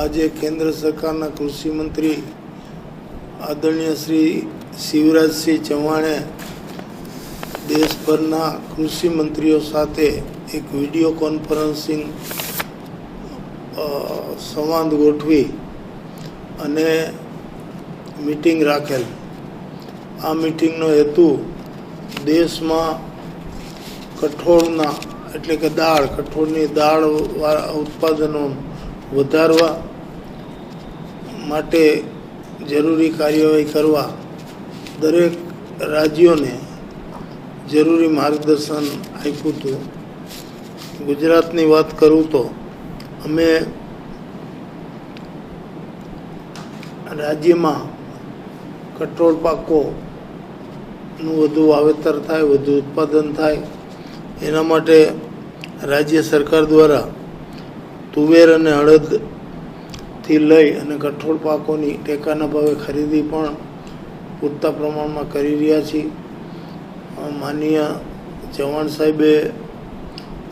આજે કેન્દ્ર સરકારના કૃષિ મંત્રી આદરણીય શ્રી શિવરાજસિંહ ચૌહાણે દેશભરના કૃષિ મંત્રીઓ સાથે એક વીડિયો કોન્ફરન્સિંગ સંવાદ ગોઠવી અને મીટિંગ રાખેલ. આ મીટિંગનો હેતુ દેશમાં કઠોળના, એટલે કે દાળ, કઠોળની દાળ ઉત્પાદનો વધારવા માટે જરૂરી કાર્યવાહી કરવા દરેક રાજ્યોને જરૂરી માર્ગદર્શન આપ્યું હતું. ગુજરાતની વાત કરું તો અમે રાજ્યમાં કઠોળ પાકોનું વધુ વાવેતર થાય, વધુ ઉત્પાદન થાય, એના માટે રાજ્ય સરકાર દ્વારા તુવેર અને હળદથી લઈ અને કઠોળ પાકોની ટેકાના ભાવે ખરીદી પણ પૂરતા પ્રમાણમાં કરી રહ્યા છીએ. માનીય ચવાણ સાહેબે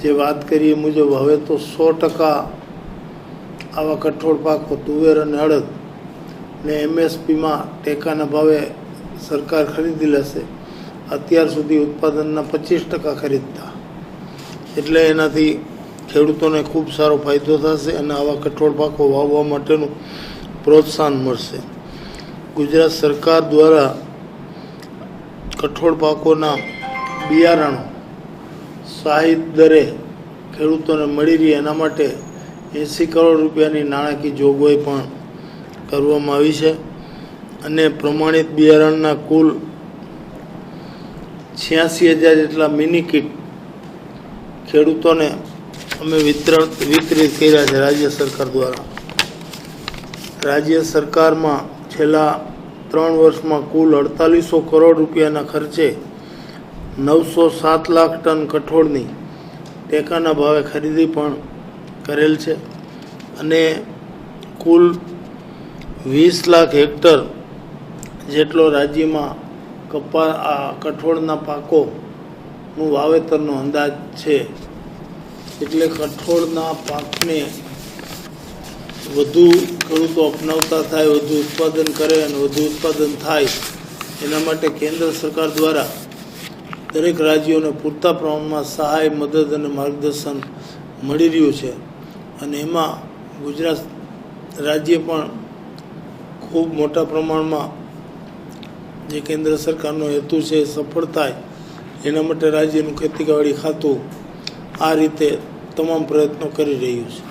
જે વાત કરી એ મુજબ હવે તો સો ટકા આવા કઠોળ પાકો, તુવેર અને હળદ ને એમએસપીમાં ટેકાના ભાવે સરકાર ખરીદી લેશે. અત્યાર સુધી ઉત્પાદનના પચીસ ટકા ખરીદતા. એટલે એનાથી ખેડૂતોને ખૂબ સારો ફાયદો થશે અને આવા કઠોળ પાકો વાવવા માટેનું પ્રોત્સાહન મળશે. ગુજરાત સરકાર દ્વારા કઠોળ પાકોના બિયારણો સહાયિત દરે ખેડૂતોને મળી રહે એના માટે એંસી કરોડ રૂપિયાની નાણાકીય જોગવાઈ પણ કરવામાં આવી છે અને પ્રમાણિત બિયારણના કુલ છ્યાસી હજાર જેટલા મિની કિટ ખેડૂતોને અમે વિતરણ વિતરિત કર્યા છે રાજ્ય સરકાર દ્વારા. રાજ્ય સરકારમાં છેલ્લા ત્રણ વર્ષમાં કુલ અડતાલીસો કરોડ રૂપિયાના ખર્ચે નવસો સાત લાખ ટન કઠોળની ટેકાના ભાવે ખરીદી પણ કરેલ છે અને કુલ વીસ લાખ હેક્ટર જેટલો રાજ્યમાં કપા કઠોળના પાકોનું વાવેતરનો અંદાજ છે. એટલે કઠોળના પાકને વધુ ખેડૂતો અપનાવતા થાય, વધુ ઉત્પાદન કરે અને વધુ ઉત્પાદન થાય, એના માટે કેન્દ્ર સરકાર દ્વારા દરેક રાજ્યોને પૂરતા પ્રમાણમાં સહાય, મદદ અને માર્ગદર્શન મળી રહ્યું છે. અને એમાં ગુજરાત રાજ્ય પણ ખૂબ મોટા પ્રમાણમાં જે કેન્દ્ર સરકારનો હેતુ છે, સફળ થાય, એના માટે રાજ્યનું ખેતીવાડી ખાતું આ રીતે તમામ પ્રયત્નો કરી રહ્યું છે